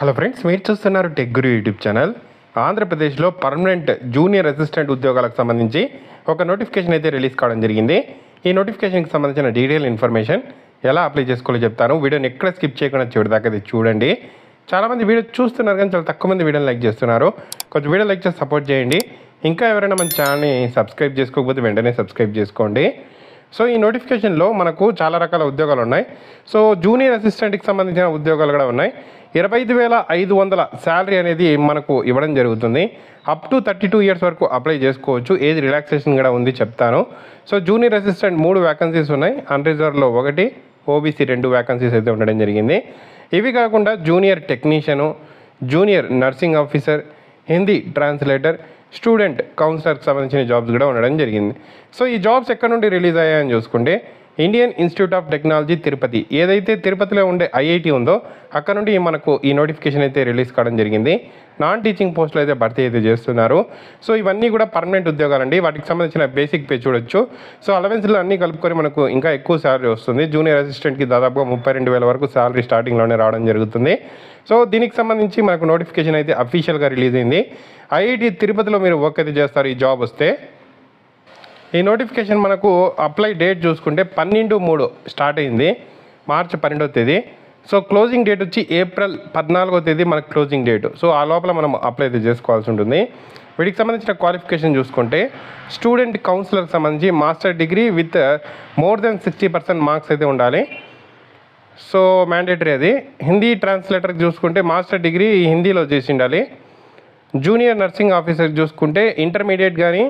Hello friends మీరు చూస్తున్నారు tech guru YouTube channel. ఆంధ్రప్రదేశ్లో పర్మనెంట్ జూనియర్ అసిస్టెంట్ ఉద్యోగాలకు సంబంధించి ఒక నోటిఫికేషన్ అయితే రిలీజ్ కావడం జరిగింది. ఈ నోటిఫికేషన్కి సంబంధించిన డీటెయిల్ ఇన్ఫర్మేషన్ ఎలా అప్లై చేసుకోవాలో చెప్తాను. వీడియోని ఎక్కడ స్కిప్ చేయకుండా చివరి అది చూడండి. చాలామంది వీడియో చూస్తున్నారు కానీ చాలా తక్కువ మంది వీడియోని లైక్ చేస్తున్నారు. కొంచెం వీడియో లైక్ చేసి సపోర్ట్ చేయండి. ఇంకా ఎవరైనా మన ఛానల్ని సబ్స్క్రైబ్ చేసుకోకపోతే వెంటనే సబ్స్క్రైబ్ చేసుకోండి. సో ఈ నోటిఫికేషన్లో మనకు చాలా రకాల ఉద్యోగాలు ఉన్నాయి. సో జూనియర్ అసిస్టెంట్కి సంబంధించిన ఉద్యోగాలు కూడా ఉన్నాయి. ఇరవై ఐదు వేల ఐదు వందల శాలరీ అనేది మనకు ఇవ్వడం జరుగుతుంది. Up to thirty two years వరకు అప్లై చేసుకోవచ్చు. ఏజ్ రిలాక్సేషన్ కూడా ఉంది చెప్తాను. సో జూనియర్ అసిస్టెంట్ మూడు వ్యాకన్సీస్ ఉన్నాయి. అన్రిజర్వ్లో ఒకటి ఓబీసీ రెండు వ్యాకన్సీస్ అయితే ఉండడం జరిగింది. ఇవి కాకుండా junior technician junior nursing officer Hindi translator student కౌన్సిలర్కి సంబంధించిన జాబ్స్ కూడా ఉండడం జరిగింది. సో ఈ జాబ్స్ ఎక్కడ నుండి రిలీజ్ అయ్యాయని చూసుకుంటే Indian institute of technology Tirupati. ఏదైతే తిరుపతిలో ఉండే ఐఐటి ఉందో అక్కడ నుండి మనకు ఈ నోటిఫికేషన్ అయితే రిలీజ్ కావడం జరిగింది. నాన్ టీచింగ్ పోస్టులు అయితే భర్తీ అయితే చేస్తున్నారు. సో ఇవన్నీ కూడా పర్మనెంట్ ఉద్యోగాలండి. వాటికి సంబంధించిన బేసిక్ పే చూడొచ్చు. సో అలవెన్స్లు అన్నీ కలుపుకొని మనకు ఇంకా ఎక్కువ శాలరీ వస్తుంది. జూనియర్ అసిస్టెంట్కి దాదాపుగా ముప్పై రెండు వేల వరకు శాలరీ స్టార్టింగ్లోనే రావడం జరుగుతుంది. సో దీనికి సంబంధించి మనకు నోటిఫికేషన్ అయితే అఫీషియల్గా రిలీజ్ అయింది. ఐఐటి తిరుపతిలో మీరు వర్క్ అయితే చేస్తారు. ఈ జాబ్ వస్తే ఈ నోటిఫికేషన్ మనకు అప్లై డేట్ చూసుకుంటే పన్నెండు మూడు స్టార్ట్ అయింది. మార్చి పన్నెండవ తేదీ. సో క్లోజింగ్ డేట్ వచ్చి ఏప్రిల్ పద్నాలుగో తేదీ మనకు క్లోజింగ్ డేట్. సో ఆ లోపల మనం అప్లై అయితే చేసుకోవాల్సి ఉంటుంది. వీటికి సంబంధించిన క్వాలిఫికేషన్ చూసుకుంటే స్టూడెంట్ కౌన్సిలర్కి సంబంధించి master degree with more than sixty percent marks అయితే ఉండాలి. సో మ్యాండేటరీ అది. హిందీ ట్రాన్స్లేటర్కి చూసుకుంటే మాస్టర్ డిగ్రీ హిందీలో చేసి ఉండాలి. జూనియర్ నర్సింగ్ ఆఫీసర్ చూసుకుంటే ఇంటర్మీడియట్ కానీ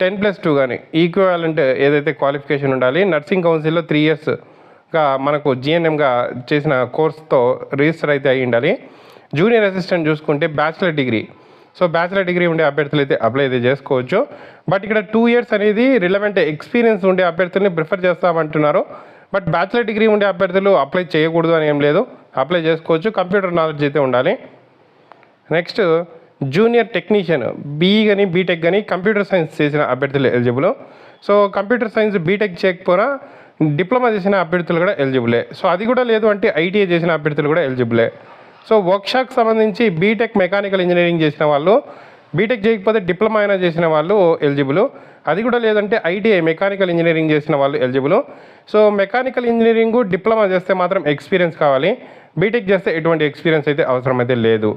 టెన్ ప్లస్ టూ కానీ ఈక్వాలెంట్ ఏదైతే క్వాలిఫికేషన్ ఉండాలి నర్సింగ్ కౌన్సిల్లో త్రీ ఇయర్స్గా మనకు జిఎన్ఎంగా చేసిన కోర్స్తో రిజిస్టర్ అయితే అయి ఉండాలి. జూనియర్ అసిస్టెంట్ చూసుకుంటే bachelor degree. So bachelor degree ఉండే అభ్యర్థులు అయితే అప్లై అయితే చేసుకోవచ్చు. బట్ ఇక్కడ టూ ఇయర్స్ అనేది రిలవెంట్ ఎక్స్పీరియన్స్ ఉండే అభ్యర్థుల్ని ప్రిఫర్ చేస్తామంటున్నారు. బట్ బ్యాచిలర్ డిగ్రీ ఉండే అభ్యర్థులు అప్లై చేయకూడదు అని ఏం లేదు. అప్లై చేసుకోవచ్చు. కంప్యూటర్ నాలెడ్జ్ అయితే ఉండాలి. నెక్స్ట్ జూనియర్ టెక్నీషియన్ బీఈ కానీ బీటెక్ కానీ కంప్యూటర్ సైన్స్ చేసిన అభ్యర్థులు eligible. So computer science BTech చేయకపోయినా డిప్లొమా చేసిన అభ్యర్థులు కూడా ఎలిజిబులే. సో అది కూడా లేదు అంటే ఐటీఐ చేసిన అభ్యర్థులు కూడా ఎలిజిబులే. సో వర్క్షాప్కి సంబంధించి బీటెక్ మెకానికల్ ఇంజనీరింగ్ చేసిన వాళ్ళు బీటెక్ చేయకపోతే డిప్లొమా అయినా చేసిన వాళ్ళు ఎలిజిబుల్. అది కూడా లేదంటే ఐటీఐ మెకానికల్ ఇంజనీరింగ్ చేసిన వాళ్ళు eligible. So mechanical engineering diploma చేస్తే మాత్రం ఎక్స్పీరియన్స్ కావాలి. బీటెక్ చేస్తే ఎటువంటి ఎక్స్పీరియన్స్ అయితే అవసరం అయితే లేదు.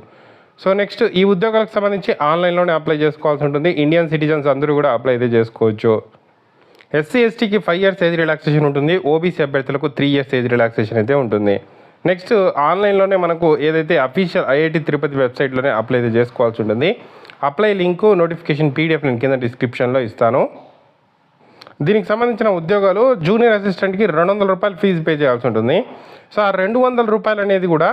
సో నెక్స్ట్ ఈ ఉద్యోగాలకు సంబంధించి ఆన్లైన్లోనే అప్లై చేసుకోవాల్సి ఉంటుంది. ఇండియన్ సిటిజన్స్ అందరూ కూడా అప్లై అయితే చేసుకోవచ్చు. ఎస్సీ ఎస్టీకి ఫైవ్ ఇయర్స్ ఏజ్ రిలాక్సేషన్ ఉంటుంది. ఓబీసీ అభ్యర్థులకు త్రీ ఇయర్స్ ఏజ్ రిలాక్సేషన్ అయితే ఉంటుంది. నెక్స్ట్ ఆన్లైన్లోనే మనకు ఏదైతే అఫీషియల్ ఐఐటి తిరుపతి వెబ్సైట్లోనే అప్లై అయితే చేసుకోవాల్సి ఉంటుంది. అప్లై లింకు నోటిఫికేషన్ పీడిఎఫ్ నేను కింద డిస్క్రిప్షన్లో ఇస్తాను. దీనికి సంబంధించిన ఉద్యోగాలు జూనియర్ అసిస్టెంట్కి రెండు వందల రూపాయలు ఫీజు పే చేయాల్సి ఉంటుంది. సో ఆ రెండు వందల రూపాయలు అనేది కూడా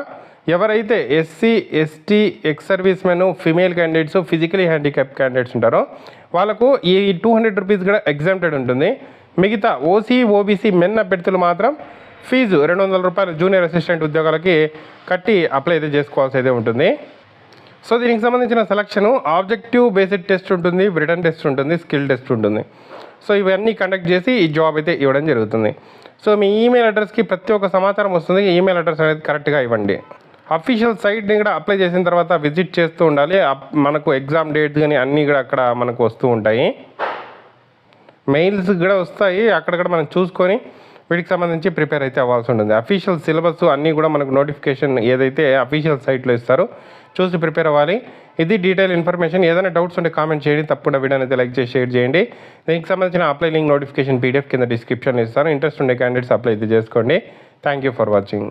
ఎవరైతే SC ST ex servicemen female candidates physically handicap candidates ఉంటారో వాళ్ళకు ఈ టూ హండ్రెడ్ రూపీస్ కూడా ఎగ్జామ్టెడ్ ఉంటుంది. మిగతా ఓసీ ఓబీసీ మెన్ అభ్యర్థులు మాత్రం ఫీజు రెండు వందల రూపాయలు జూనియర్ అసిస్టెంట్ ఉద్యోగాలకి కట్టి అప్లై అయితే చేసుకోవాల్సి అయితే ఉంటుంది. సో దీనికి సంబంధించిన సెలక్షన్ ఆబ్జెక్టివ్ బేసిక్ టెస్ట్ ఉంటుంది రిటర్న్ టెస్ట్ ఉంటుంది స్కిల్ టెస్ట్ ఉంటుంది. సో ఇవన్నీ కండక్ట్ చేసి ఈ జాబ్ అయితే ఇవ్వడం జరుగుతుంది. సో మీ ఈమెయిల్ అడ్రస్కి ప్రతి ఒక్క సమాచారం వస్తుంది. ఈమెయిల్ అడ్రస్ అనేది కరెక్ట్గా ఇవ్వండి. అఫీషియల్ సైట్ని కూడా అప్లై చేసిన తర్వాత విజిట్ చేస్తూ ఉండాలి. అప్- మనకు ఎగ్జామ్ డేట్ కానీ అన్నీ కూడా అక్కడ మనకు వస్తూ ఉంటాయి. మెయిల్స్ కూడా వస్తాయి. అక్కడక్కడ మనం చూసుకొని వీటికి సంబంధించి ప్రిపేర్ అయితే అవ్వాల్సి ఉంటుంది. అఫీషియల్ సిలబస్ అన్నీ కూడా మనకు నోటిఫికేషన్ ఏదైతే అఫీషియల్ సైట్లో ఇస్తారో చూసి ప్రిపేర్ అవ్వాలి. ఇది డీటెయిల్ ఇన్ఫర్మేషన్ ఏదైనా డౌట్స్ ఉంటే కామెంట్ చేయండి. తప్పకుండా వీడియోని అయితే లైక్ చేసి షేర్ చేయండి. దీనికి సంబంధించిన అప్లై లింక్ నోటిఫికేషన్ పీడిఎఫ్ కింద డిస్క్రిప్షన్ ఇస్తాను. ఇంట్రెస్ట్ ఉండే క్యాండిడేట్స్ అప్లై అయితే చేసుకోండి. Thank you for watching